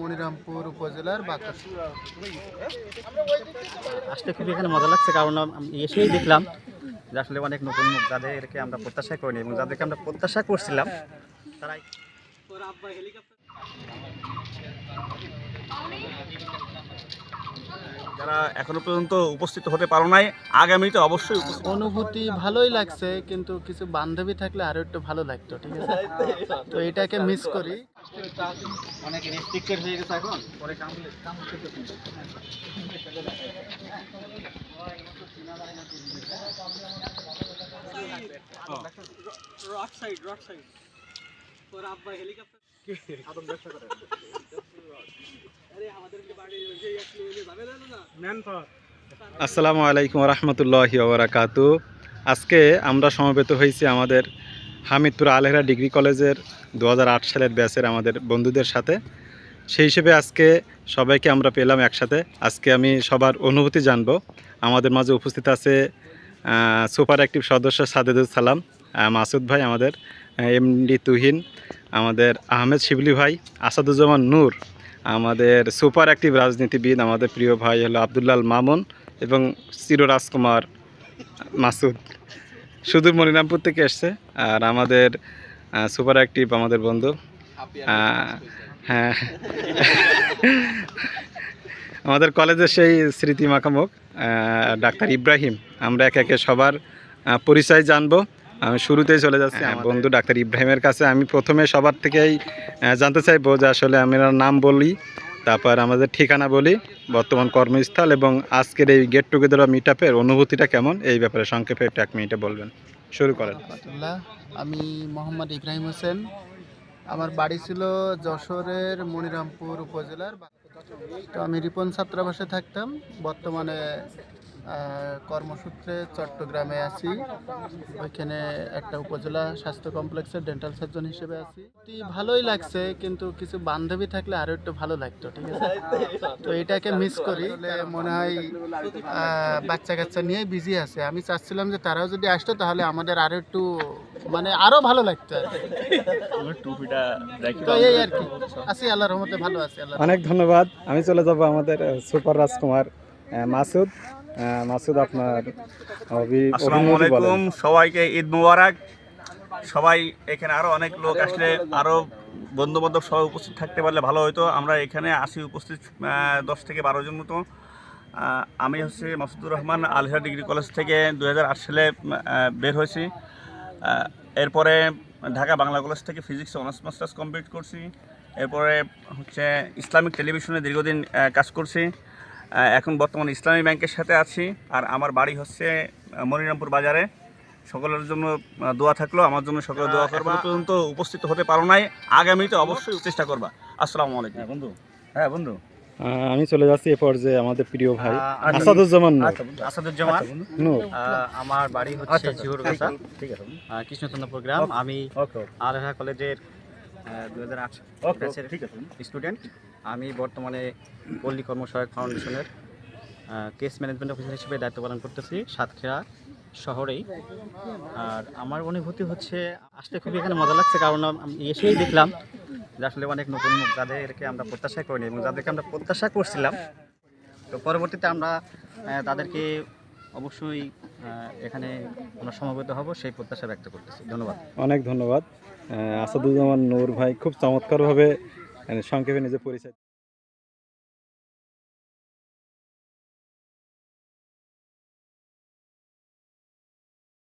মনিরামপুর উপজেলার বাতাস। আসতে খুবই এখানে মজা লাগছে, কারণ এসেই দেখলাম যে আসলে অনেক নতুন মুখ যাদেরকে আমরা প্রত্যাশা করিনি এবং যাদেরকে আমরা প্রত্যাশা করছিলাম তারাই। যারা এখনও পর্যন্ত উপস্থিত হতে পারো নাই আগামীতে অবশ্যই অনুভূতি ভালোই লাগছে কিন্তু কিছু বান্ধবী থাকলে আরও একটু ভালো লাগতো ঠিক আছে? তো এটাকে মিস করি। অনেক রেস্ট্রিক্টেড হয়ে গেছে এখন পরে কাম কাম আসসালামু আলাইকুম রহমতুল্লাহি ওবরাকাতু। আজকে আমরা সমবেত হয়েছি আমাদের হামিদপুর আলহেরা ডিগ্রি কলেজের দু হাজার আট সালের ব্যাচের আমাদের বন্ধুদের সাথে। সেই হিসেবে আজকে সবাইকে আমরা পেলাম একসাথে। আজকে আমি সবার অনুভূতি জানব। আমাদের মাঝে উপস্থিত আছে সুপার অ্যাক্টিভ সদস্য সাদেদুল সালাম মাসুদ ভাই আমাদের। এমডি তুহিন আমাদের আহমেদ শিবলি ভাই আসাদুজ্জামান নূর আমাদের সুপার অ্যাক্টিভ রাজনীতিবিদ আমাদের প্রিয় ভাই হলো আবদুল্লাল মামুন এবং চির রাজকুমার মাসুদ। সুদূর মনিরামপুর থেকে এসছে আর আমাদের সুপার অ্যাক্টিভ আমাদের বন্ধু। হ্যাঁ। আমাদের কলেজের সেই স্মৃতি মাখামুখ ডাক্তার ইব্রাহিম। আমরা একে একে সবার পরিচয় জানব। আমি শুরুতেই চলে যাচ্ছি আমার বন্ধু ডাক্তার ইব্রাহিমের কাছে। আমি প্রথমে সবার থেকেই জানতে চাইব যে আসলে আমরা নাম বলি তারপর আমাদের ঠিকানা বলি বর্তমান কর্মস্থল এবং আজকের এই গেট টুগেদার মিট আপের অনুভূতিটা কেমন এই ব্যাপারে সংক্ষেপে একটু এক মিনিটে বলবেন। শুরু করেন। আমি মোহাম্মদ ইব্রাহিম হোসেন। আমার বাড়ি ছিল যশোরের মনিরামপুর উপজেলার তো আমি রিপন ছাত্রাবাসে থাকতাম। বর্তমানে কর্মসূত্রে চট্টগ্রামে আছি। ওইখানে একটা উপজেলা স্বাস্থ্য কমপ্লেক্সের ডেন্টাল সার্জন হিসেবে আছি। ভালোই লাগছে কিন্তু কিছু বান্ধবী থাকলে আরও একটু ভালো লাগতো ঠিক আছে? তো এটাকে মিস করি। মনে হয় বাচ্চা কাচ্চা নিয়ে বিজি আছে। আমি চাচ্ছিলাম যে তারাও যদি আসতো তাহলে আমাদের আরও একটু মানে আরও ভালো লাগতো। আর কি। তো এই আর কি। আছি আল্লাহর রহমতে ভালো আছি আল্লাহ অনেক ধন্যবাদ। আমি চলে যাব আমাদের সুপার রাজকুমার মাসুদ। মাসুদ আপনার আসসালামু আলাইকুম সবাইকে ঈদ মুবারক। সবাই এখানে আরও অনেক লোক আসলে আরও বন্ধু বান্ধব সবাই উপস্থিত থাকতে পারলে ভালো হতো আমরা এখানে আসি উপস্থিত দশ থেকে বারো জন মতো। আমি হচ্ছে মাসুদুর রহমান আলহেরা ডিগ্রি কলেজ থেকে দু হাজার আট সালে বের হয়েছি। এরপরে ঢাকা বাংলা কলেজ থেকে ফিজিক্স অনার্স মাস্টার্স কমপ্লিট করছি। এরপরে হচ্ছে ইসলামিক টেলিভিশনে দীর্ঘদিন কাজ করছি। এখন বর্তমানে ইসলামী ব্যাংকের সাথে আছি আর আমার বাড়ি হচ্ছে মনিরামপুর বাজারে। সকলের জন্য দোয়া থাকল আমার জন্য সকলে দোয়া করবা। পর্যন্ত উপস্থিত হতে পারো নাই আগামীতে অবশ্যই চেষ্টা করবা। আসসালামু আলাইকুম। বন্ধু। হ্যাঁ বন্ধু। আমি চলে যাচ্ছি এ পর্যায়ে আমাদের প্রিয় ভাই আমি- আসাদুজ্জামান নূর। আসাদুজ্জামান। আমার বাড়ি হচ্ছে জিহুরগাছা ঠিক আছে কৃষ্ণচন্দ্রপুর গ্রাম আমি আলহা কলেজের দু হাজার স্টুডেন্ট আমি বর্তমানে পল্লী কর্মসহায়ক ফাউন্ডেশনের কেস ম্যানেজমেন্ট অফিসার হিসেবে দায়িত্ব পালন করতেছি সাতক্ষীরা শহরেই। আর আমার অনুভূতি হচ্ছে আসতে খুবই এখানে মজা লাগছে কারণ আমি এসেই দেখলাম যে আসলে অনেক নতুন মুখ যাদেরকে আমরা প্রত্যাশা করিনি এবং যাদেরকে আমরা প্রত্যাশা করছিলাম। তো পরবর্তীতে আমরা তাদেরকে অবশ্যই এখানে আমরা সমবেত হব, সেই প্রত্যাশা ব্যক্ত করতেছি। ধন্যবাদ। অনেক ধন্যবাদ। আসাদুজ্জামান নূর ভাই খুব চমৎকারভাবে সংক্ষেপে নিজে পরিচয়